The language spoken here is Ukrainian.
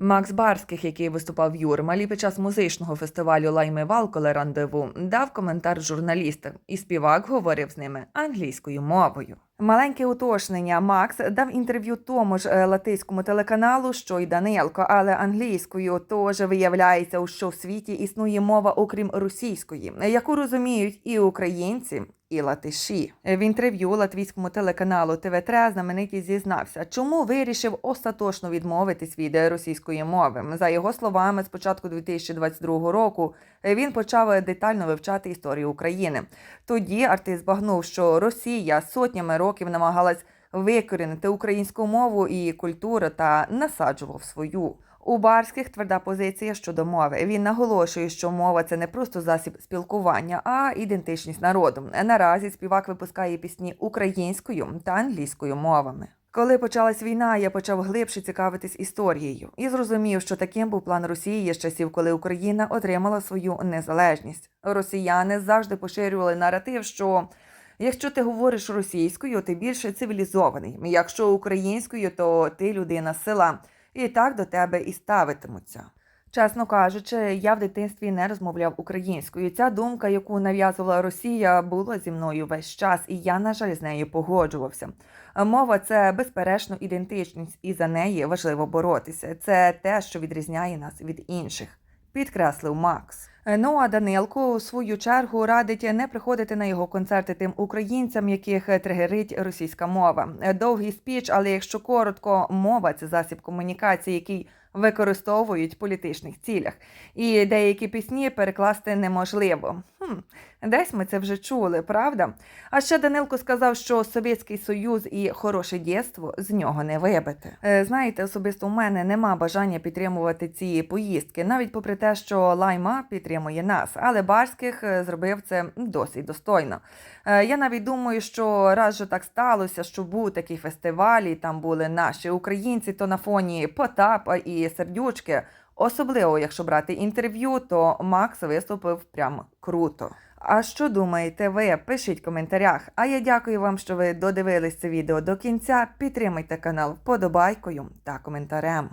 Макс Барських, який виступав в Юрмалі під час музичного фестивалю Лаймивал, коли рандеву, дав коментар журналістам, і співак говорив з ними англійською мовою. Маленьке уточнення. Макс дав інтерв'ю тому ж е, латиському телеканалу, що й Данилко, але англійською. Тож виявляється, що в світі існує мова, окрім російської, яку розуміють і українці, і латиші. В інтерв'ю латвійському телеканалу ТВ3 знаменитість зізнався, чому вирішив остаточно відмовитись від російської мови. За його словами, з початку 2022 року він почав детально вивчати історію України. Тоді артист збагнув, що Росія сотнями років намагалась викорінити українську мову і культуру та насаджував свою. У Барських тверда позиція щодо мови. Він наголошує, що мова це не просто засіб спілкування, а ідентичність народу. Наразі співак випускає пісні українською та англійською мовами. Коли почалась війна, я почав глибше цікавитись історією і зрозумів, що таким був план Росії з часів, коли Україна отримала свою незалежність. Росіяни завжди поширювали наратив, що якщо ти говориш російською, ти більше цивілізований. Якщо українською, то ти людина села, і так до тебе і ставитимуться. Чесно кажучи, я в дитинстві не розмовляв українською. Ця думка, яку нав'язувала Росія, була зі мною весь час, і я, на жаль, з нею погоджувався. Мова це безперечно ідентичність, і за неї важливо боротися. Це те, що відрізняє нас від інших, підкреслив Макс. Ну а Данилко у свою чергу радить не приходити на його концерти тим українцям, яких тригерить російська мова. Довгий спіч, але якщо коротко, мова це засіб комунікації, який використовують в політичних цілях. І деякі пісні перекласти неможливо. Хм, десь ми це вже чули, правда? А ще Данилко сказав, що Совєтський Союз і хороше дєство з нього не вибити. Е, Знаєте, особисто у мене нема бажання підтримувати ці поїздки, навіть попри те, що лайма підтримує нас, але Барських е, зробив це досить достойно. Е, Я навіть думаю, що раз же так сталося, що був такий фестиваль, і там були наші українці, то на фоні Потапа і Сердючки. Особливо, якщо брати інтерв'ю, то Макс виступив прям круто. А що думаєте ви? Пишіть в коментарях. А я дякую вам, що ви додивились це відео до кінця. Підтримайте канал вподобайкою та коментарем.